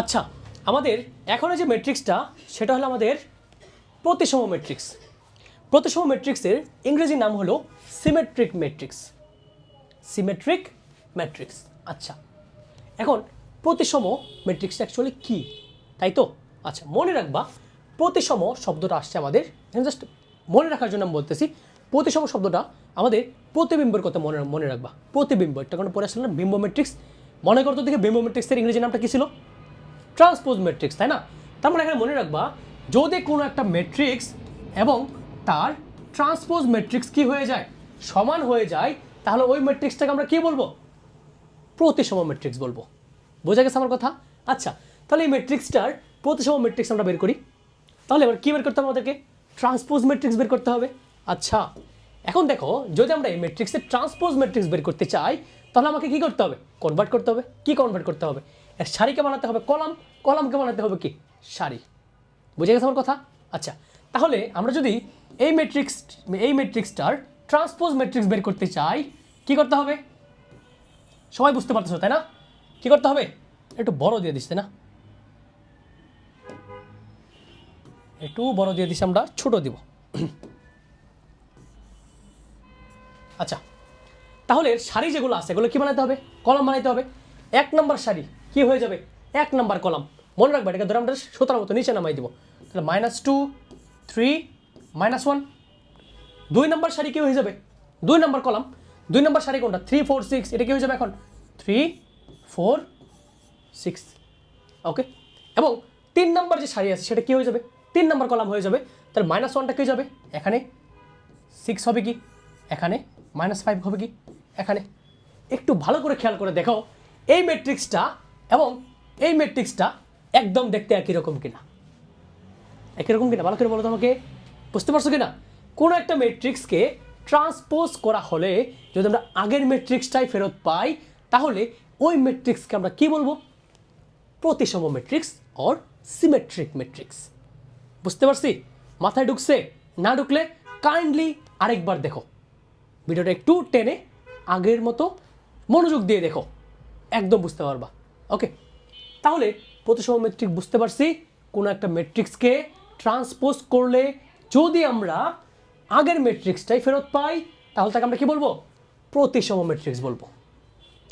আচ্ছা আমাদের এখনের যে ম্যাট্রিক্সটা সেটা হলো আমাদের প্রতিসম ম্যাট্রিক্স প্রতিসম ম্যাট্রিক্সের ইংরেজি নাম হলো সিমেট্রিক ম্যাট্রিক্স সিমেট্রিক ম্যাট্রিক্স। আচ্ছা এখন প্রতিসম ম্যাট্রিক্সটা অ্যাকচুয়ালি কী? তাই তো? আচ্ছা মনে রাখবা, প্রতিসম শব্দটা আসছে আমাদের জাস্ট মনে রাখার জন্য আমি বলতেছি, প্রতিসম শব্দটা আমাদের প্রতিবিম্বের কথা মনে মনে রাখবা। প্রতিবিম্ব, একটা কোনো পরে আসলে না, বিম্ব ম্যাট্রিক্স মনে করতো দেখে বিম্ব ম্যাট্রিক্সের ইংরেজি নামটা কী ছিল? ট্রান্সপোজ ম্যাট্রিক্স তাই না? তার মানে এখানে মনে রাখবা, যদি কোনো একটা ম্যাট্রিক্স এবং তার ট্রান্সপোজ ম্যাট্রিক্স কি হয়ে যায়? সমান হয়ে যায়, তাহলে ওই ম্যাট্রিক্সটাকে আমরা কি বলব? প্রতিসম ম্যাট্রিক্স বলব। বোঝা গেছে আমার কথা? আচ্ছা তাহলে এই ম্যাট্রিক্সটার প্রতিসম ম্যাট্রিক্স আমরা বের করি। তাহলে এবার কী বের করতে হবে আমাদেরকে? ট্রান্সপোজ ম্যাট্রিক্স বের করতে হবে। আচ্ছা এখন দেখো, যদি আমরা এই ম্যাট্রিক্সের ট্রান্সপোজ ম্যাট্রিক্স বের করতে চাই, তাহলে আমাকে কি করতে হবে? কনভার্ট করতে হবে। কি কনভার্ট করতে হবে? সারিকে বানাতে হবে কলাম। কলামকে বানাতে হবে কি? সারি বুঝে গেছে আমার কথা? আচ্ছা তাহলে আমরা যদি এই ম্যাট্রিক্স এই ম্যাট্রিক্সটার ট্রান্সপোজ ম্যাট্রিক্স বের করতে চাই, কি করতে হবে? সবাই বুঝতে পারতেছো, তাই না? কি করতে হবে? একটু বড় দিয়ে দিস, তাই না? একটু বড় দিয়ে দিস আমরা, ছোট দিব। আচ্ছা তাহলে সারি যেগুলো আছে, এগুলো কি বানাতে হবে? কলাম বানাইতে হবে। এক নম্বর সারি কি হয়ে যাবে? এক নম্বর কলাম। মনে রাখবে, এটাকে ধরে আমরা সুতার মতো নিচে নামাই দিব। তাহলে minus two three minus one দুই নম্বর সারি কি হয়ে যাবে? দুই নম্বর কলাম। দুই নম্বর সারি কোনটা? থ্রি ফোর সিক্স এটা কি হয়ে যাবে এখন? থ্রি ফোর সিক্স ওকে এবং তিন নম্বর যে সারি আছে, সেটা কী হয়ে যাবে? তিন নম্বর কলাম হয়ে যাবে। তাহলে মাইনাস ওয়ানটা কী যাবে? এখানে সিক্স হবে কি? এখানে মাইনাস ফাইভ হবে কি? এখানে। একটু ভালো করে খেয়াল করে দেখো এই ম্যাট্রিক্সটা এবং এই ম্যাট্রিক্সটা একদম দেখতে একই রকম কিনা? একই রকম কিনা? ভালো করে বলো তো আমাকে। বুঝতে পারছ কিনা? কোনো একটা ম্যাট্রিক্সকে ট্রান্সপোজ করা হলে যদি আমরা আগের ম্যাট্রিক্সটাই ফেরত পাই, তাহলে ওই ম্যাট্রিক্সকে আমরা কি বলব? প্রতিসম ম্যাট্রিক্স অর সিমেট্রিক ম্যাট্রিক্স বুঝতে পারছি? মাথায় ঢুকছে, না ঢুকলে কাইন্ডলি আরেকবার দেখো। ভিডিওটা একটু টেনে আগের মতো মনোযোগ দিয়ে দেখো। একদম বুঝতে পারবা। ওকে তাহলে প্রতিসম মেট্রিক বুঝতে পারছি। কোনো একটা মেট্রিক্সকে ট্রান্সপোজ করলে যদি আমরা আগের মেট্রিক্সটাই ফেরত পাই, তাহলে তাকে আমরা কি বলব? প্রতিসম মেট্রিক্স বলব।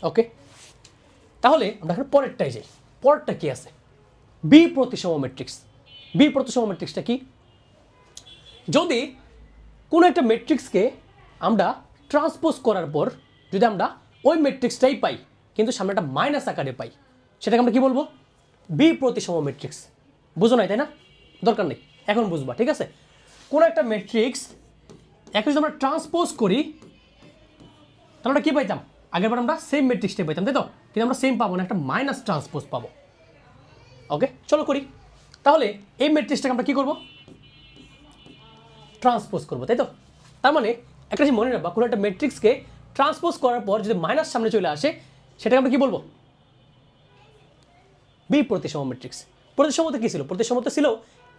ওকে তাহলে আমরা এখন পরেরটাই যাই। পরেরটা কি আছে? বি প্রতিসম ম্যাট্রিক্স বি প্রতিসম ম্যাট্রিক্সটা কি? যদি কোনো একটা ম্যাট্রিক্সকে আমরা ট্রান্সপোজ করার পর যদি আমরা ওই ম্যাট্রিক্সটাই পাই, কিন্তু সামনে একটা মাইনাস আকারে পাই সেটাকে আমরা কি বলব? বি প্রতিসম ম্যাট্রিক্স বুঝো নাই, তাই না? দরকার নেই, এখন বুঝবা, ঠিক আছে? কোনো একটা ম্যাট্রিক্স এখন যদি আমরা ট্রান্সপোজ করি, তাহলে আমরা কী পাইতাম? আগেরবার আমরা সেম ম্যাট্রিক্সটাই পাইতাম, তাই তো? কিন্তু আমরা সেম পাবো না, একটা মাইনাস ট্রান্সপোজ পাবো। ওকে চলো করি। তাহলে এই ম্যাট্রিক্সটাকে আমরা কী করব? ট্রান্সপোজ করব, তাই তো? তার মানে একটা মনে রাখবা, কোনো একটা ম্যাট্রিক্সকে ট্রান্সপোজ করার পর যদি মাইনাস সামনে চলে আসে, সেটাকে আমরা কী বলব? বি প্রতিসম ম্যাট্রিক্স প্রতিসমতে কী ছিল? প্রতিসমতে ছিল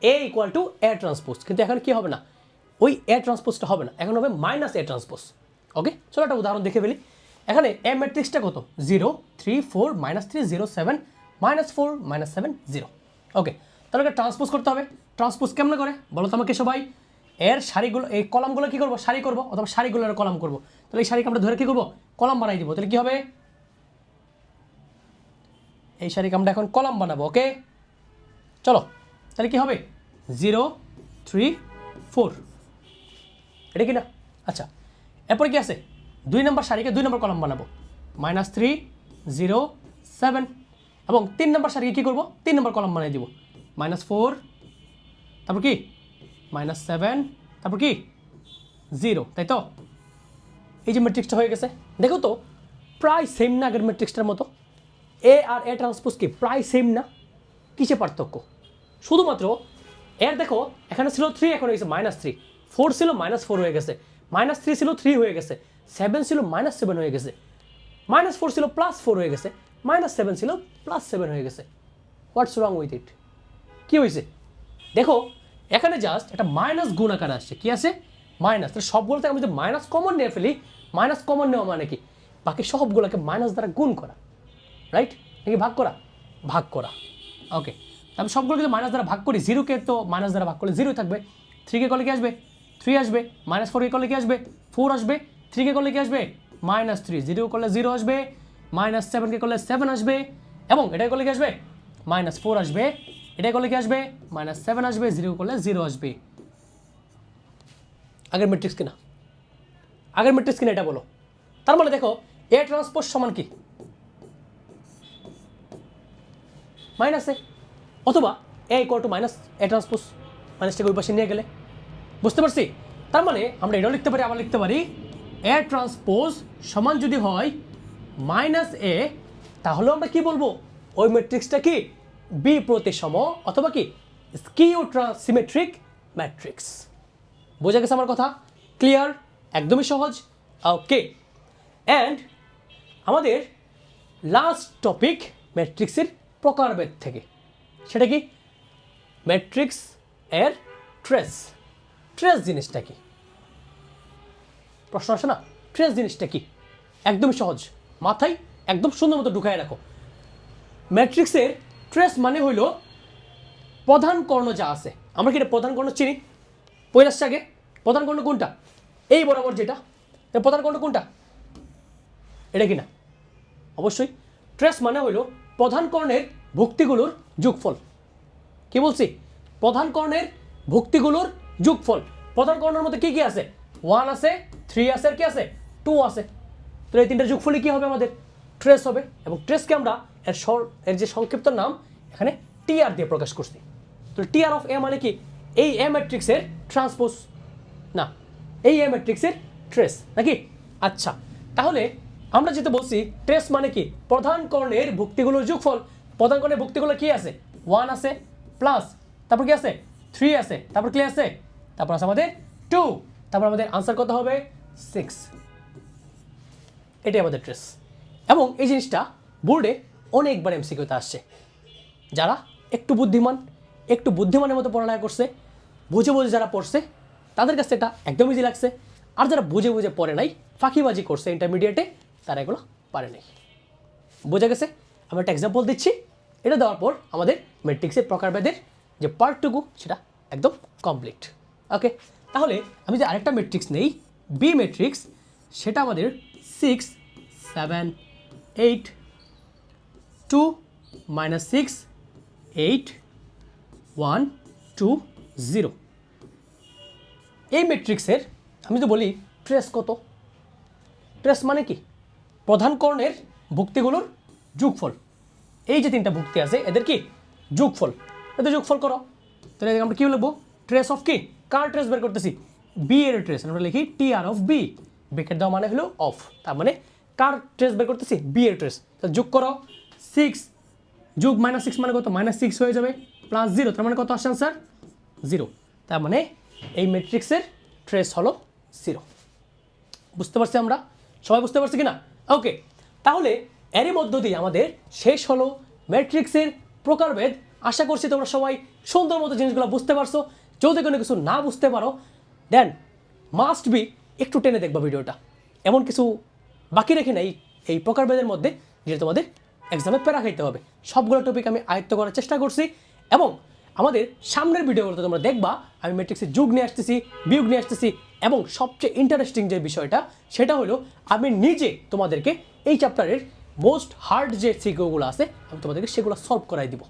A equal to A transpose কিন্তু এখন কি হবে না? ওই এ ট্রান্সপোজটা হবে না। এখন হবে মাইনাস এ ট্রান্সপোজ ওকে চলো একটা উদাহরণ দেখে ফেলি। এখানে এ ম্যাট্রিক্সটা কত? Zero three four minus three zero seven minus four minus seven zero okay তাহলে ট্রান্সপোজ করতে হবে। ট্রান্সপোজ কেমন করে? বলো তো আমাকে সবাই। এর সারিগুলো এই কলামগুলো কী করব? সারি করব অথবা সারিগুলোর কলাম করব। তাহলে এই সারিকে আমরা ধরে কী করব? কলাম বানাই দিব। তাহলে কী হবে? এই সারিকে আমরা এখন কলাম বানাবো ওকে চলো, তাহলে কি হবে? জিরো থ্রি ফোর এটা কি না আচ্ছা এরপরে কি আছে? দুই নম্বর সারিকে দুই নম্বর কলাম বানাবো। মাইনাস থ্রি জিরো সেভেন এবং তিন নম্বর সারিকে কী করব? তিন নম্বর কলাম বানিয়ে দিব। মাইনাস ফোর তারপর কি? মাইনাস সেভেন তারপর কি? জিরো তাই তো? এই যে ম্যাট্রিক্সটা হয়ে গেছে। দেখো তো, প্রায় সেম না আগের ম্যাট্রিক্সটার মতো। এ আর এ ট্রান্সপোজ কি? প্রায় সেম না। কিসে পার্থক্য? শুধুমাত্র এর দেখো, এখানে ছিল থ্রি এখন হয়ে গেছে মাইনাস থ্রি ফোর ছিল মাইনাস ফোর হয়ে গেছে। মাইনাস থ্রি ছিল থ্রি হয়ে গেছে। সেভেন ছিল মাইনাস সেভেন হয়ে গেছে। মাইনাস ফোর ছিল প্লাস ফোর হয়ে গেছে। মাইনাস সেভেন ছিল প্লাস সেভেন হয়ে গেছে। হোয়াটস রং উইথ ইট কী হয়েছে? দেখো, এখানে জাস্ট একটা মাইনাস গুণ আকারে আসছে। কি আছে? মাইনাস তাহলে সবগুলো থেকে আমি যদি মাইনাস কমন নিয়ে ফেলি মাইনাস কমন নেওয়া মানে কি? বাকি সবগুলোকে মাইনাস দ্বারা গুণ করা। রাইট নাকি ভাগ করা। ভাগ করা। ওকে তারপর সবগুলো কিন্তু মাইনাস দ্বারা ভাগ করি জিরোকে তো মাইনাস দ্বারা ভাগ করলে জিরো থাকবে। থ্রিকে করলে কি আসবে? থ্রি আসবে। মাইনাস ফোরকে করলে কি আসবে? ফোর আসবে। থ্রিকে করলে কি আসবে? মাইনাস থ্রি জিরো করলে জিরো আসবে। মাইনাস সেভেনকে করলে সেভেন আসবে। এবং এটাই করলে কি আসবে? মাইনাস ফোর আসবে। এটাই করলে কি আসবে? মাইনাস সেভেন আসবে। জিরো করলে জিরো আসবে। আগের ম্যাট্রিক্স কিনা? আগের ম্যাট্রিক্স কিনা এটা বলো। তার মানে দেখো এ ট্রান্সপোজ সমান কি? মাইনাস অথবা A equal to minus A transpose মাইনাসটাকে ওই পাশে নিয়ে গেলে। বুঝতে পারছি? তার মানে আমরা এটাও লিখতে পারি, আবার লিখতে পারি এ ট্রান্সপোজ সমান যদি হয় মাইনাস এ তাহলে আমরা কি বলব? ওই ম্যাট্রিক্সটা কি? বি প্রতিসম অথবা কি? স্কিউ সিমেট্রিক ম্যাট্রিক্স বোঝা গেছে আমার কথা? ক্লিয়ার একদমই সহজ? ওকে অ্যান্ড আমাদের লাস্ট টপিক ম্যাট্রিক্সের প্রকারভেদ থেকে। সেটা কি? ম্যাট্রিক্স এর ট্রেস। ট্রেস জিনিসটা কি? প্রশ্ন আসে না? ট্রেস জিনিসটা কি? একদমই সহজ। মাথায় একদম সুন্দর মতো ঢুকায় রাখো। ম্যাট্রিক্সের ট্রেস মানে হইল প্রধান কর্ণ যা আছে। আমরা কি এটা প্রধান কর্ণ চিনি? পৈরাসছে আগে। প্রধান কর্ণ কোনটা? এই বরাবর যেটা। প্রধান কর্ণ কোনটা? এটা কি না? অবশ্যই। ট্রেস মানে হইল প্রধান কর্ণের ভুক্তিগুলোর যোগফল। কি বলছি? প্রধান কর্ণের ভুক্তিগুলোর যোগফল। প্রধান কর্ণের মধ্যে কি কি আছে? ওয়ান আছে থ্রি আছে, আর কি আছে? টু আছে। তো এই তিনটা যোগফলে কি হবে আমাদের? ট্রেস হবে। এবং ট্রেসকে আমরা এর সর, এর যে সংক্ষিপ্ত নাম, এখানে টিআর দিয়ে প্রকাশ করছি। তো টিআর অফ এ মানে কি? এই এ ম্যাট্রিক্সের ট্রান্সপোজ না, এই এ ম্যাট্রিক্সের ট্রেস নাকি? আচ্ছা তাহলে আমরা যেটা বলছি ট্রেস মানে কি? প্রধান কর্ণের ভুক্তিগুলোর যোগফল। প্রধান কর্ণের ভুক্তিগুলো কি আছে? ওয়ান আছে প্লাস তারপর কি আছে? থ্রি আছে, তারপর কি আছে? তারপর আছে আমাদের টু তারপর আমাদের আনসার কত হবে? সিক্স এটাই আমাদের ট্রেস এবং এই জিনিসটা বোর্ডে অনেকবার এমসিকিউতে আসছে। যারা একটু বুদ্ধিমান, একটু বুদ্ধিমানের মতো পড়ালেখা করছে, বুঝে বুঝে যারা পড়ছে, তাদের কাছে এটা একদম ইজি লাগছে। আর যারা বুঝে বুঝে পড়ে নাই, ফাঁকিবাজি করছে ইন্টারমিডিয়েটে তারা এগুলো পারে নাই। বোঝা গেছে? আমি একটা এক্সাম্পল দিচ্ছি। এটা দেওয়ার পর আমাদের ম্যাট্রিক্সের প্রকারভেদের যে পার্টটুকু সেটা একদম কমপ্লিট ওকে তাহলে আমি যে আরেকটা ম্যাট্রিক্স নেই বি ম্যাট্রিক্স সেটা আমাদের six seven eight two minus six eight one two zero এই ম্যাট্রিক্সের আমি তো বলি ট্রেস কত? ট্রেস মানে কি? প্রধান কর্ণের ভুক্তিগুলোর যোগফল। এই যে তিনটা ভুক্তি আছে, এদের কি? যোগফল। এদের যোগফল করো। তাহলে আমরা কি লিখব? ট্রেস অফ কি? কার ট্রেস বের করতেছি? বি এর ট্রেস আমরা লিখি T R of B bracket দেওয়া মানে হলো অফ তার মানে কার ট্রেস বের করতেছি? বি এর ট্রেস তাহলে যোগ করো। সিক্স যোগ মাইনাস সিক্স মানে কত? মাইনাস সিক্স হয়ে যাবে। প্লাস জিরো তার মানে কত আসছে স্যার জিরো তার মানে এই ম্যাট্রিক্সের ট্রেস হলো জিরো বুঝতে পারছি আমরা? সবাই বুঝতে পারছি কি না ওকে তাহলে এরই মধ্য দিয়ে আমাদের শেষ হলো ম্যাট্রিক্সের প্রকারভেদ। আশা করছি তোমরা সবাই সুন্দর মতো জিনিসগুলো বুঝতে পারছ। যদি কোনো কিছু না বুঝতে পারো দেন মাস্ট বি একটু টেনে দেখবা ভিডিওটা। এমন কিছু বাকি রেখে নেই এই প্রকারভেদের মধ্যে, যেটা তোমাদের এক্সামে প্যারা খাইতে হবে। সবগুলো টপিক আমি আয়ত্ত করার চেষ্টা করছি এবং আমাদের সামনের ভিডিওগুলোতে তোমরা দেখবা, আমি ম্যাট্রিক্সের যুগ নিয়ে আসতেছি, বিয়োগ নিয়ে আসতেছি, এবং সবচেয়ে ইন্টারেস্টিং যে বিষয়টা, সেটা হলো আমি নিজে তোমাদেরকে এই চ্যাপ্টারের মোস্ট হার্ড যে সিকিউগুলো আছে, আমি তোমাদেরকে সেগুলো সলভ করাই দিব।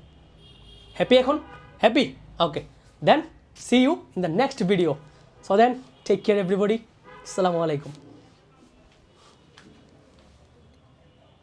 হ্যাপি এখন? Happy okay then see you in the next video so then take care everybody আসসালামু আলাইকুম